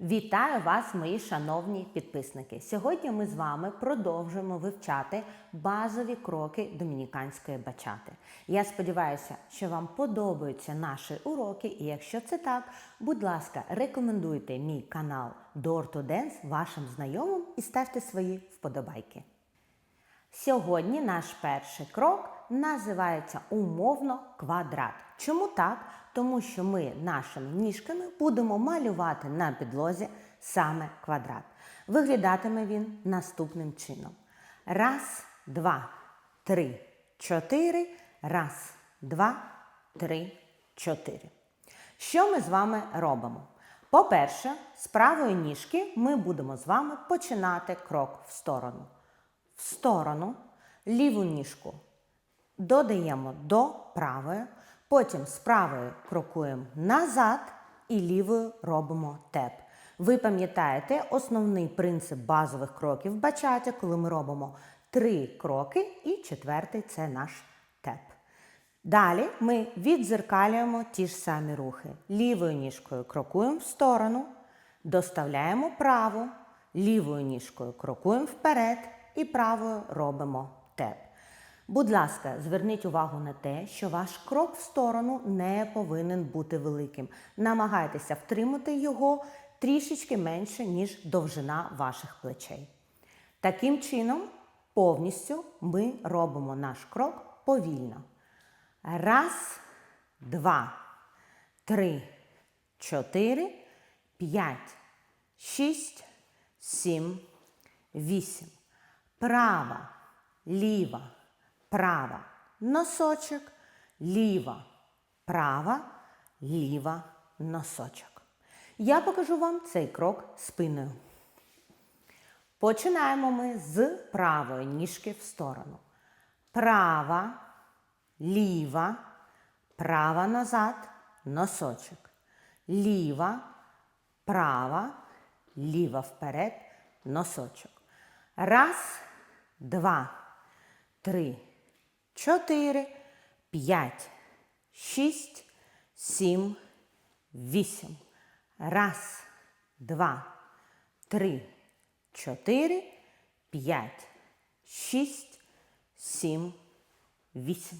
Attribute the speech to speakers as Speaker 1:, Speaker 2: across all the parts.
Speaker 1: Вітаю вас, мої шановні підписники! Сьогодні ми з вами продовжуємо вивчати базові кроки домініканської бачати. Я сподіваюся, що вам подобаються наші уроки, і якщо це так, будь ласка, рекомендуйте мій канал Door to Dance вашим знайомим і ставте свої вподобайки. Сьогодні наш перший крок називається умовно квадрат. Чому так? Тому що ми нашими ніжками будемо малювати на підлозі саме квадрат. Виглядатиме він наступним чином: раз, два, три, чотири. Раз, два, три, чотири. Що ми з вами робимо? По-перше, з правої ніжки ми будемо з вами починати крок в сторону. В сторону, ліву ніжку додаємо до правої, потім з правої крокуємо назад і лівою робимо теп. Ви пам'ятаєте основний принцип базових кроків в бачаті, коли ми робимо три кроки, і четвертий це наш теп. Далі ми відзеркалюємо ті ж самі рухи. Лівою ніжкою крокуємо в сторону, доставляємо праву, лівою ніжкою крокуємо вперед і правою робимо теп. Будь ласка, зверніть увагу на те, що ваш крок в сторону не повинен бути великим. Намагайтеся втримати його трішечки менше, ніж довжина ваших плечей. Таким чином, повністю ми робимо наш крок повільно. Раз, два, три, чотири, п'ять, шість, сім, вісім. Права, ліва, права. Носочок, ліва, права, ліва, носочок. Я покажу вам цей крок спиною. Починаємо ми з правої ніжки в сторону. Права, ліва, права назад, носочок. Ліва, права, ліва вперед, носочок. Раз, два, три, чотири, п'ять, шість, сім, вісім. Раз, два, три, чотири, п'ять, шість, сім, вісім.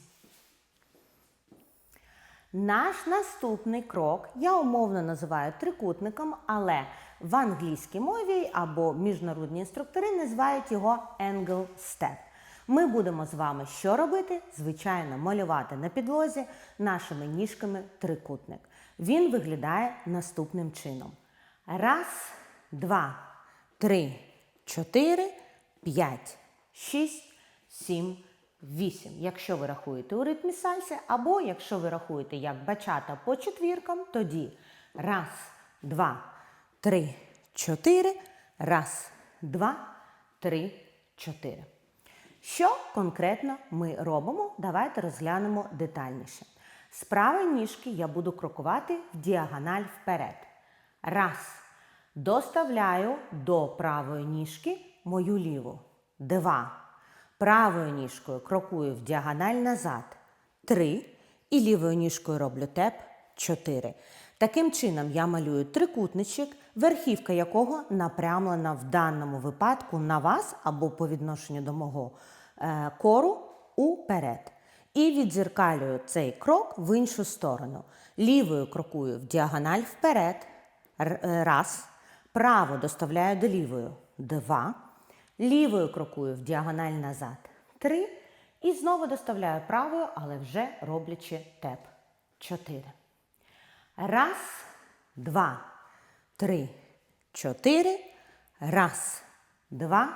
Speaker 1: Наш наступний крок я умовно називаю трикутником, але в англійській мові або міжнародні інструктори називають його angle step. Ми будемо з вами що робити? Звичайно, малювати на підлозі нашими ніжками трикутник. Він виглядає наступним чином: раз, два, три, чотири, п'ять, шість, сім. 8, якщо ви рахуєте у ритмі сальси, або якщо ви рахуєте як бачата по четвіркам, тоді раз, два, три, чотири, раз, два, три, чотири. Що конкретно ми робимо? Давайте розглянемо детальніше. З правої ніжки я буду крокувати в діагональ вперед. Раз. Доставляю до правої ніжки мою ліву. Два. Правою ніжкою крокую в діагональ назад 3. І лівою ніжкою роблю теп 4. Таким чином я малюю трикутничок, верхівка якого напрямлена в даному випадку на вас або по відношенню до мого кору уперед. І відзеркалюю цей крок в іншу сторону. Лівою крокую в діагональ вперед. Раз. Право доставляю до лівої. Два. Лівою крокую в діагональ назад. Три. І знову доставляю правою, але вже роблячи теп. Чотири. Раз, два, три, чотири. Раз, два,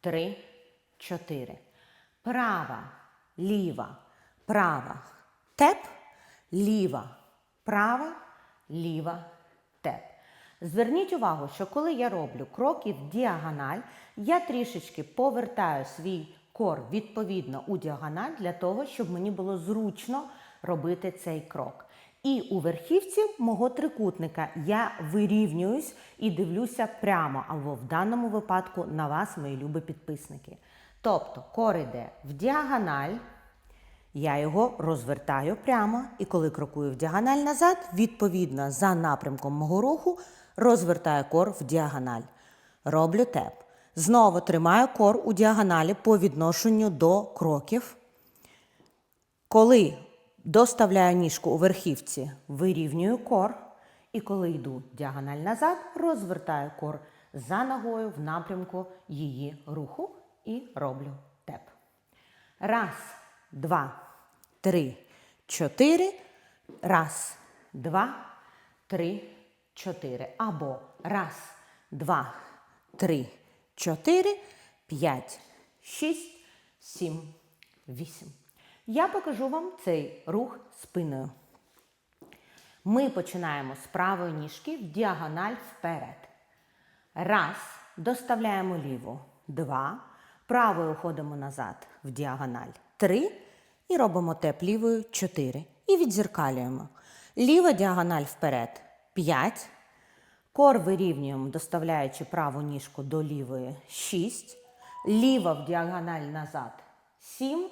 Speaker 1: три, чотири. Права, ліва, права. Теп. Ліва, права, ліва, теп. Зверніть увагу, що коли я роблю кроки в діагональ, я трішечки повертаю свій кор відповідно у діагональ для того, щоб мені було зручно робити цей крок. І у верхівці мого трикутника я вирівнююсь і дивлюся прямо, або в даному випадку на вас, мої любі підписники. Тобто кор йде в діагональ. Я його розвертаю прямо, і коли крокую в діагональ назад, відповідно за напрямком мого руху, розвертаю кор в діагональ. Роблю теп. Знову тримаю кор у діагоналі по відношенню до кроків. Коли доставляю ніжку у верхівці, вирівнюю кор. І коли йду діагональ назад, розвертаю кор за ногою в напрямку її руху і роблю теп. Раз, два, три, чотири. Раз, два, три, чотири. Або раз, два, три, чотири, п'ять, шість, сім, вісім. Я покажу вам цей рух спиною. Ми починаємо з правої ніжки в діагональ вперед. Раз. Доставляємо ліву. Два. Правою уходимо назад в діагональ. Три. І робимо теп лівою. Чотири. І відзеркалюємо. Ліва діагональ вперед. П'ять. Кор вирівнюємо, доставляючи праву ніжку до лівої. Шість. Ліва в діагональ назад. Сім.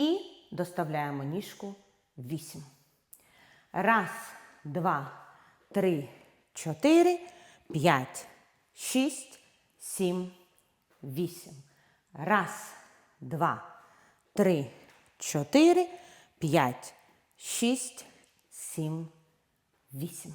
Speaker 1: І доставляємо ніжку. Вісім. Раз, два, три, чотири, п'ять, шість, сім, вісім. Раз, два, три, чотири, п'ять, шість, сім, вісім.